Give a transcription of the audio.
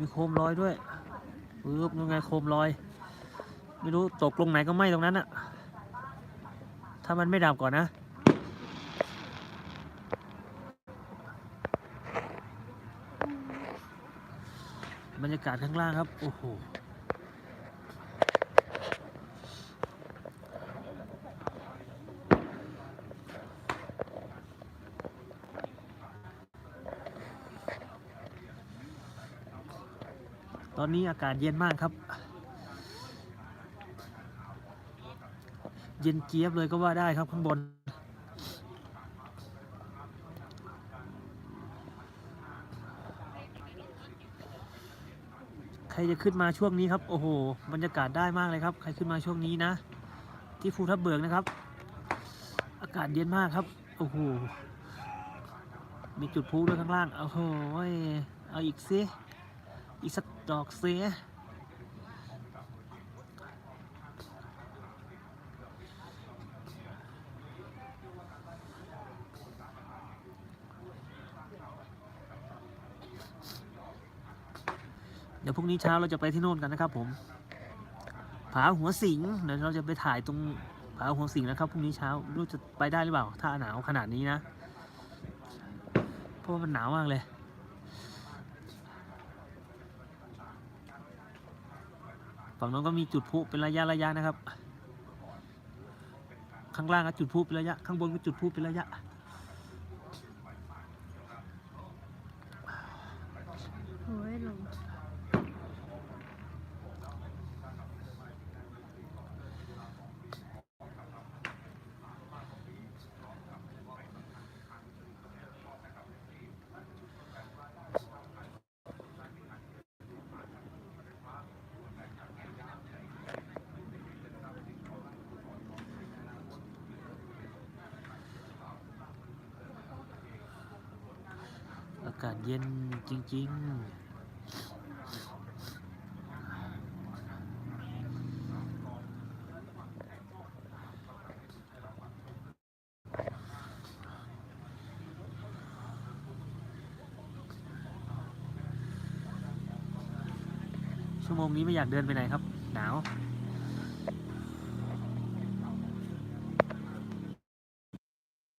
มีโคมลอยด้วยปึ๊บยังไงโคมลอย ไม่รู้ตกลงไหนก็ไหมตรงนั้นอะถ้ามันไม่ดับก่อนนะบรรยากาศข้างล่างครับ โอ้โห ตอนนี้อากาศเย็นมากครับ เย็นเจี๊ยบเลยก็ว่าได้ครับข้างบน ใครจะขึ้นมาช่วงนี้ครับ โอ้โห บรรยากาศได้มากเลยครับ ใครขึ้นมาช่วงนี้นะ ที่ภูทับเบิกนะครับ อากาศเย็นมากครับ โอ้โห มีจุดพลุด้วยข้างล่าง โอ้โห เอาอีกสิ อีสักดอกเสียเดี๋ยวพรุ่งนี้เช้าเราจะไปที่โน่นกันนะครับผม ผาหัวสิง เดี๋ยวเราจะไปถ่ายตรงผาหัวสิงนะครับพรุ่งนี้เช้ารู้จะไปได้หรือเปล่า ถ้าหนาวขนาดนี้นะ เพราะว่ามันหนาวมากเลย ฝั่งนั้นก็มีจุดพุเป็นระยะระยะนะครับ ข้างล่างก็จุดพุเป็นระยะ ข้างบนก็จุดพุเป็นระยะากาศเย็นจริง ๆชั่วโมงนี้ไม่อยากเดินไปไหนครับ หนาว